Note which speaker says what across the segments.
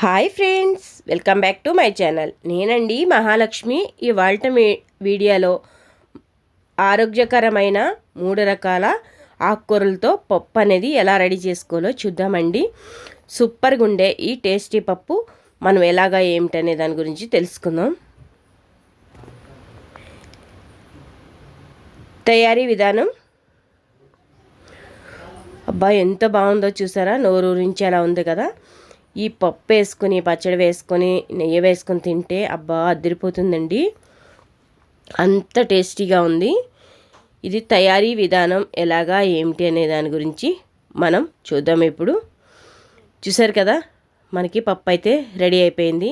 Speaker 1: Hi friends welcome back to my channel. నేనండి మహాలక్ష్మి. ఇవాళ మీ వీడియోలో ఆరోగ్యకరమైన మూడు రకాల ఆకుకూరలతో పప్పు అనేది ఎలా రెడీ చేసుకోవాలో చూద్దామండి. సూపర్గా ఉండే ఈ టేస్టీ పప్పు మనం ఎలాగా ఏమిటనే దాని గురించి తెలుసుకుందాం. తయారీ విధానం. అబ్బా ఎంత బాగుందో చూసారా? నోరు నుంచి అలా ఉంది కదా. ఈ పప్పు వేసుకుని పచ్చడి వేసుకొని నెయ్యి వేసుకొని తింటే అబ్బా అదిరిపోతుందండి. అంత టేస్టీగా ఉంది. ఇది తయారీ విధానం ఎలాగా ఏమిటి అనే దాని గురించి మనం చూద్దాం ఇప్పుడు. చూసారు కదా మనకి పప్పు అయితే రెడీ అయిపోయింది.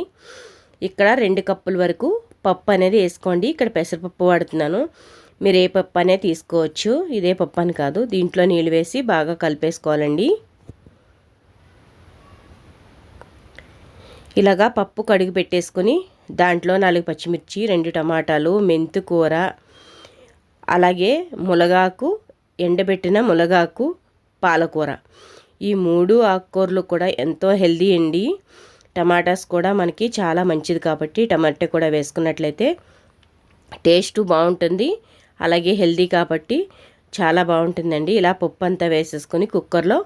Speaker 1: ఇక్కడ రెండు కప్పుల వరకు పప్పు అనేది వేసుకోండి. ఇక్కడ పెసరపప్పు వాడుతున్నాను. మీరు ఏ పప్పు అనేది తీసుకోవచ్చు. ఇదే పప్పు అని కాదు దీంట్లో నీళ్ళు వేసి బాగా కలిపేసుకోవాలండి. ఇలాగా పప్పు కడిగి పెట్టేసుకొని దాంట్లో నాలుగు పచ్చిమిర్చి రెండు టమాటాలు మెంతుకూర అలాగే ములగాకు ఎండబెట్టిన ములగాకు పాలకూర. ఈ మూడు ఆకుకూరలు కూడా ఎంతో హెల్దీ అండి. టమాటాస్ కూడా మనకి చాలా మంచిది కాబట్టి టమాటా కూడా వేసుకున్నట్లయితే టేస్ట్ బాగుంటుంది. అలాగే హెల్దీ కాబట్టి చాలా బాగుంటుందండి. ఇలా పప్పు అంతా వేసేసుకొని కుక్కర్లో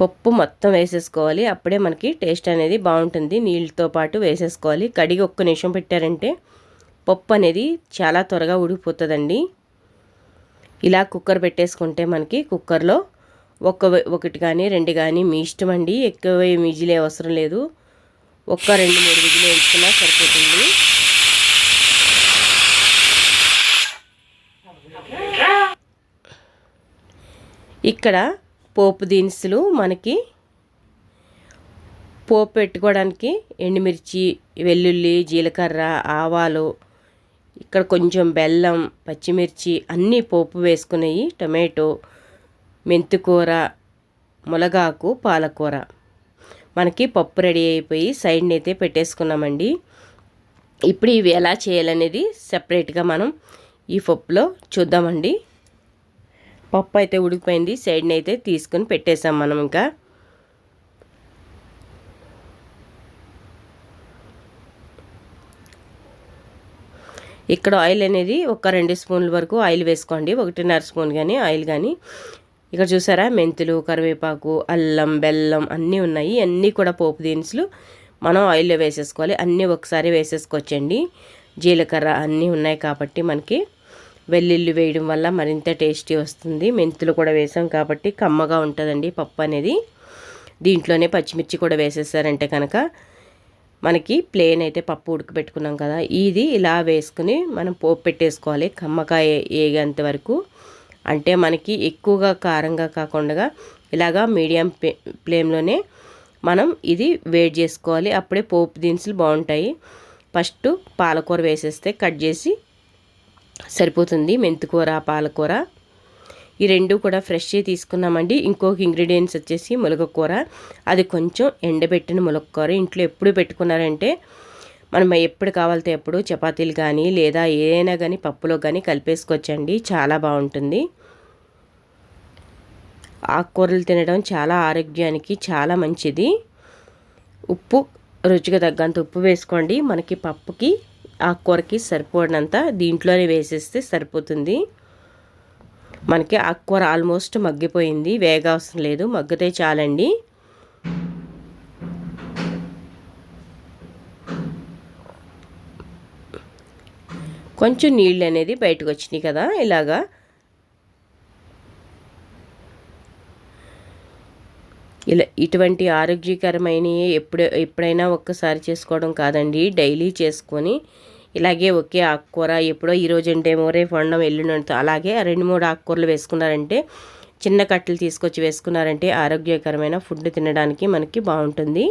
Speaker 1: పప్పు మొత్తం వేసేసుకోవాలి. అప్పుడే మనకి టేస్ట్ అనేది బాగుంటుంది. నీళ్ళతో పాటు వేసేసుకోవాలి. కడిగి ఒక్క నిమిషం పెట్టారంటే పప్పు అనేది చాలా త్వరగా ఉడికిపోతుందండి ఇలా కుక్కర్ పెట్టేసుకుంటే మనకి కుక్కర్లో ఒక్క ఒకటి కానీ రెండు కానీ మీ ఇష్టం అండి. ఎక్కువ మిజిలే అవసరం లేదు. ఒక్క రెండు మూడు విజిలు వేసుకున్నా సరిపోతుంది. ఇక్కడ పోపు దినుసులు మనకి పోపు పెట్టుకోవడానికి ఎండుమిర్చి వెల్లుల్లి జీలకర్ర ఆవాలు ఇక్కడ కొంచెం బెల్లం పచ్చిమిర్చి అన్నీ పోపు వేసుకునేవి టమాటో మెంతికూర ములగాకు పాలకూర. మనకి పప్పు రెడీ అయిపోయి సైడ్ని అయితే పెట్టేసుకున్నామండి. ఇప్పుడు ఇవి ఎలా చేయాలనేది సపరేట్గా మనం ఈ పప్పులో చూద్దామండి. పప్పు అయితే ఉడికిపోయింది. సైడ్ని అయితే తీసుకొని పెట్టేసాం మనం ఇంకా. ఇక్కడ ఆయిల్ అనేది ఒక రెండు స్పూన్ల వరకు ఆయిల్ వేసుకోండి. ఒకటిన్నర స్పూన్ కానీ ఆయిల్ కానీ ఇక్కడ చూసారా? మెంతులు కరివేపాకు అల్లం బెల్లం అన్నీ ఉన్నాయి. అన్నీ కూడా పోపు దినుసులు మనం ఆయిల్లో వేసేసుకోవాలి. అన్నీ ఒకసారి వేసేసుకోవచ్చండి. జీలకర్ర అన్నీ ఉన్నాయి కాబట్టి మనకి. వెల్లుల్లి వేయడం వల్ల మరింత టేస్టీ వస్తుంది. మెంతులు కూడా వేసాం కాబట్టి కమ్మగా ఉంటుందండి పప్పు అనేది. దీంట్లోనే పచ్చిమిర్చి కూడా వేసేసారంటే కనుక మనకి ప్లేన్ అయితే పప్పు ఉడకబెట్టుకున్నాం కదా ఇది ఇలా వేసుకుని మనం పోపు పెట్టేసుకోవాలి. కమ్మకాయ ఏగేంత వరకు అంటే మనకి ఎక్కువగా కారంగా కాకుండా ఇలాగా మీడియం ఫ్లేమ్లోనే మనం ఇది వేడి చేసుకోవాలి. అప్పుడే పోపు దినుసులు బాగుంటాయి. ఫస్ట్ పాలకూర వేసేస్తే కట్ చేసి సరిపోతుంది. మెంతికూర పాలకూర. ఈ రెండు కూడా ఫ్రెష్ తీసుకున్నామండి. ఇంకొక ఇంగ్రీడియంట్స్ వచ్చేసి ములగకూర. అది కొంచెం ఎండబెట్టిన ములగకూర ఇంట్లో ఎప్పుడు పెట్టుకున్నారంటే మనం ఎప్పుడు కావాలితే ఎప్పుడు చపాతీలు కానీ లేదా ఏదైనా కానీ పప్పులో కానీ కలిపేసుకోవచ్చండి. చాలా బాగుంటుంది. ఆకుకూరలు తినడం చాలా ఆరోగ్యానికి చాలా మంచిది. ఉప్పు రుచిగా తగ్గంత ఉప్పు వేసుకోండి. మనకి పప్పుకి ఆకుకూరకి సరిపోడినంత దీంట్లోనే వేసేస్తే సరిపోతుంది. మనకి ఆకుకూర ఆల్మోస్ట్ మగ్గిపోయింది. వేగవసరం లేదు. మగ్గితే చాలండి. కొంచెం నీళ్ళు అనేది బయటకు వచ్చినాయి కదా ఇలాగా ఇలా ఇటువంటి ఆరోగ్యకరమైనవి ఎప్పుడు ఎప్పుడైనా ఒక్కసారి చేసుకోవడం కాదండి. డైలీ చేసుకొని ఇలాగే ఒకే ఆకుకూర ఎప్పుడో ఈరోజు అంటే మోరే వండం ఎల్లుండి అలాగే రెండు మూడు ఆకుకూరలు వేసుకున్నారంటే చిన్న కట్టెలు తీసుకొచ్చి వేసుకున్నారంటే ఆరోగ్యకరమైన ఫుడ్ తినడానికి మనకి బాగుంటుంది.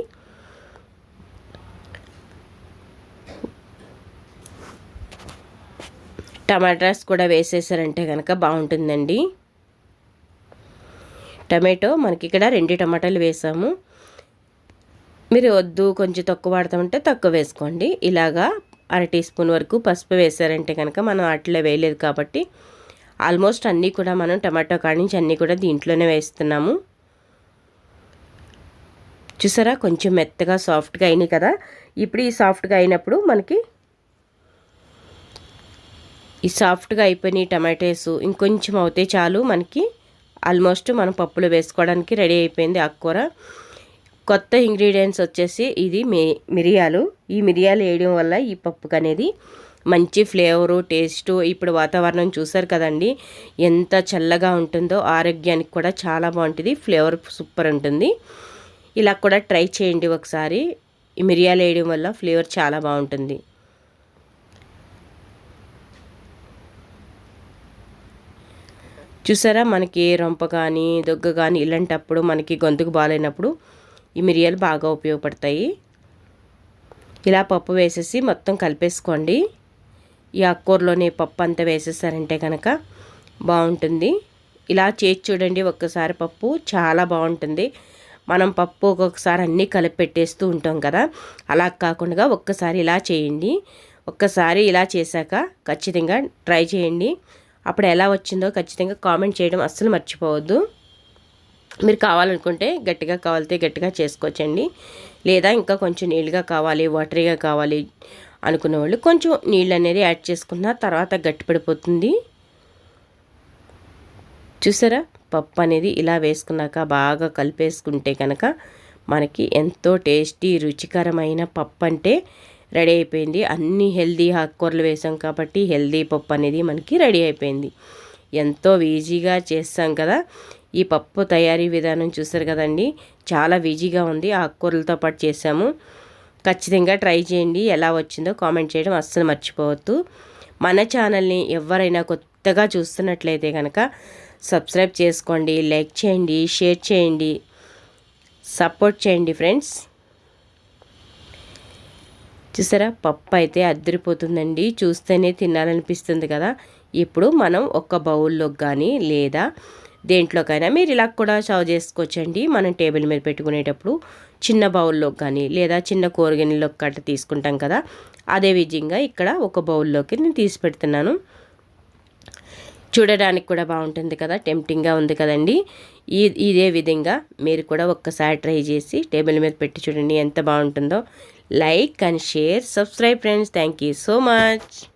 Speaker 1: టమాటాస్ కూడా వేసేసారంటే కనుక బాగుంటుందండి. టమాటో మనకి ఇక్కడ రెండు టమాటాలు వేసాము. మీరు వద్దు కొంచెం తక్కువ వాడతామంటే తక్కువ వేసుకోండి. ఇలాగా అర టీ స్పూన్ వరకు పసుపు వేసారంటే కనుక మనం వాటిలో వేయలేదు కాబట్టి ఆల్మోస్ట్ అన్నీ కూడా మనం టమాటో కాడి నుంచి అన్నీ కూడా దీంట్లోనే వేస్తున్నాము. చూసారా? కొంచెం మెత్తగా సాఫ్ట్గా అయినాయి కదా? ఇప్పుడు ఈ సాఫ్ట్గా అయినప్పుడు మనకి ఈ సాఫ్ట్గా అయిపోయిన టమాటోస్ ఇంకొంచెం అవుతే చాలు మనకి ఆల్మోస్ట్ మనం పప్పులో వేసుకోవడానికి రెడీ అయిపోయింది ఆకుకూర కొత్త ఇంగ్రీడియంట్స్ వచ్చేసి ఇది మి మిరియాలు. ఈ మిరియాలు వేయడం వల్ల ఈ పప్పుకు అనేది మంచి ఫ్లేవరు టేస్టు. ఇప్పుడు వాతావరణం చూసారు కదండి ఎంత చల్లగా ఉంటుందో ఆరోగ్యానికి కూడా చాలా బాగుంటుంది ఫ్లేవర్ సూపర్ ఉంటుంది. ఇలా కూడా ట్రై చేయండి ఒకసారి. ఈ మిరియాలు వేయడం వల్ల ఫ్లేవర్ చాలా బాగుంటుంది. చూసారా? మనకి రొంప కానీ దొగ్గ కానీ ఇలాంటప్పుడు మనకి గొంతుకు బాగాలేనప్పుడు ఈ మిరియాలు బాగా ఉపయోగపడతాయి. ఇలా పప్పు వేసేసి మొత్తం కలిపేసుకోండి. ఈ ఆకుకూరలోని పప్పు అంతా వేసేసారంటే కనుక బాగుంటుంది. ఇలా చేసి చూడండి ఒక్కసారి పప్పు చాలా బాగుంటుంది. మనం పప్పు ఒక్కొక్కసారి అన్నీ కలిపి పెట్టేస్తూ ఉంటాం కదా? అలా కాకుండా ఒక్కసారి ఇలా చేయండి. ఒక్కసారి ఇలా చేశాక ఖచ్చితంగా ట్రై చేయండి. అప్పుడు ఎలా వచ్చిందో ఖచ్చితంగా కామెంట్ చేయడం అస్సలు మర్చిపోవద్దు. మీరు కావాలనుకుంటే గట్టిగా కావాలితే గట్టిగా చేసుకోవచ్చండి. లేదా ఇంకా కొంచెం నీళ్ళుగా కావాలి వాటరీగా కావాలి అనుకున్న వాళ్ళు కొంచెం నీళ్ళు అనేది యాడ్ చేసుకున్న తర్వాత గట్టిపడిపోతుంది చూసారా? పప్పు అనేది ఇలా వేసుకున్నాక బాగా కలిపేసుకుంటే కనుక మనకి ఎంతో టేస్టీ రుచికరమైన పప్పు అంటే రెడీ అయిపోయింది. అన్ని హెల్దీ ఆకుకూరలు వేసాం కాబట్టి హెల్దీ పప్పు అనేది మనకి రెడీ అయిపోయింది. ఎంతో ఈజీగా చేస్తాం కదా. ఈ పప్పు తయారీ విధానం చూసారు కదండి. చాలా ఈజీగా ఉంది. ఆకుకూరలతో పాటు చేసాము ఖచ్చితంగా ట్రై చేయండి. ఎలా వచ్చిందో కామెంట్ చేయడం అస్సలు మర్చిపోవద్దు. మన ఛానల్ని ఎవరైనా కొత్తగా చూస్తున్నట్లయితే కనుక సబ్స్క్రైబ్ చేసుకోండి లైక్ చేయండి షేర్ చేయండి సపోర్ట్ చేయండి ఫ్రెండ్స్. చూసారా? పప్పు అయితే అద్దరిపోతుందండి. చూస్తేనే తినాలనిపిస్తుంది కదా. ఇప్పుడు మనం ఒక బౌల్లోకి కానీ లేదా దేంట్లోకైనా మీరు ఇలా కూడా సర్వ్ చేసుకోవచ్చండి. మనం టేబుల్ మీద పెట్టుకునేటప్పుడు చిన్న బౌల్లోకి కానీ లేదా చిన్న కూరగిన్నెలోకి కట్ట తీసుకుంటాం కదా. అదే విధంగా ఇక్కడ ఒక బౌల్లోకి నేను తీసి పెడుతున్నాను. చూడడానికి కూడా బాగుంటుంది కదా. టెంప్టింగ్గా ఉంది కదండి. ఈ ఇదే విధంగా మీరు కూడా ఒక్కసారి ట్రై చేసి టేబుల్ మీద పెట్టి చూడండి ఎంత బాగుంటుందో. like and share. Subscribe friends. Thank you so much.